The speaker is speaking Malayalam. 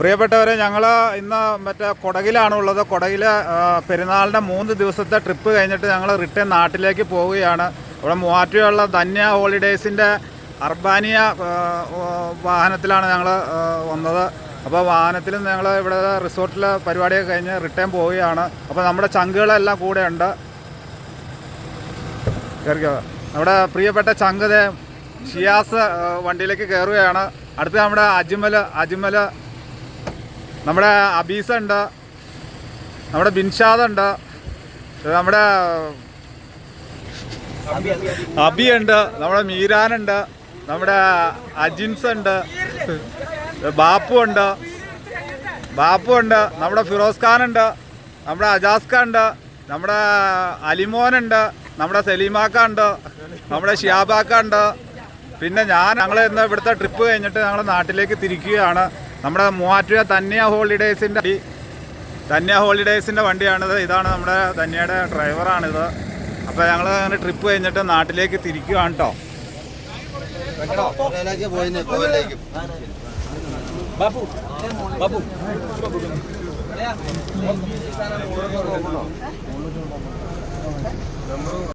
പ്രിയപ്പെട്ടവരെ ഞങ്ങൾ ഇന്ന് മറ്റേ കൊടകിലാണ് ഉള്ളത്. കൊടകിൽ പെരുന്നാളിന്റെ മൂന്ന് ദിവസത്തെ ട്രിപ്പ് കഴിഞ്ഞിട്ട് ഞങ്ങൾ റിട്ടേൺ നാട്ടിലേക്ക് പോവുകയാണ്. ഇവിടെ മൂവാറ്റുപുഴയുള്ള ധന്യ ഹോളിഡേയ്സിന്റെ അർബാനിയ വാഹനത്തിലാണ് ഞങ്ങൾ വന്നത്. അപ്പോൾ വാഹനത്തിൽ ഞങ്ങൾ ഇവിടെ റിസോർട്ടിലെ പരിപാടിയൊക്കെ കഴിഞ്ഞ് റിട്ടേൺ പോവുകയാണ്. അപ്പോൾ നമ്മുടെ ചങ്കുകളെല്ലാം കൂടെ ഉണ്ട്. നമ്മുടെ പ്രിയപ്പെട്ട ചങ്കത് ഷിയാസ് വണ്ടിയിലേക്ക് കയറുകയാണ് അടുത്ത് നമ്മുടെ അജ്മൽ അജ്മൽ. നമ്മുടെ അബീസ ഉണ്ട്. നമ്മുടെ ബിൻഷാദ് ഉണ്ട്. നമ്മുടെ അബി ഉണ്ട്. നമ്മുടെ മീരാനുണ്ട് നമ്മുടെ അജിൻസ് ഉണ്ട്. ബാപ്പു ഉണ്ട്. ബാപ്പു ഉണ്ട്. നമ്മുടെ ഫിറോസ് ഖാൻ ഉണ്ട്. നമ്മുടെ അജാസ് ഖാൻ ഉണ്ട്. നമ്മുടെ അലിമോൻ ഉണ്ട്. നമ്മുടെ സലീമാക്ക ഉണ്ട്. നമ്മുടെ ഷിയാബാക്ക ഉണ്ട്. പിന്നെ ഞാൻ ഞങ്ങൾ ഇന്ന് ഇവിടുത്തെ ട്രിപ്പ് കഴിഞ്ഞിട്ട് ഞങ്ങൾ നാട്ടിലേക്ക് തിരിക്കുകയാണ്. നമ്മുടെ മൂവാറ്റുപുഴ തന്യ ഹോളിഡേയ്സിന്റെ ധന്യ ഹോളിഡേയ്സിന്റെ വണ്ടിയാണിത്. ഇതാണ് നമ്മുടെ ധന്യയുടെ ഡ്രൈവറാണിത്. അപ്പോൾ ഞങ്ങൾ അങ്ങനെ ട്രിപ്പ് കഴിഞ്ഞിട്ട് നാട്ടിലേക്ക് തിരിക്കുകയാണ് കേട്ടോ ബാബു കോവിലേക്കും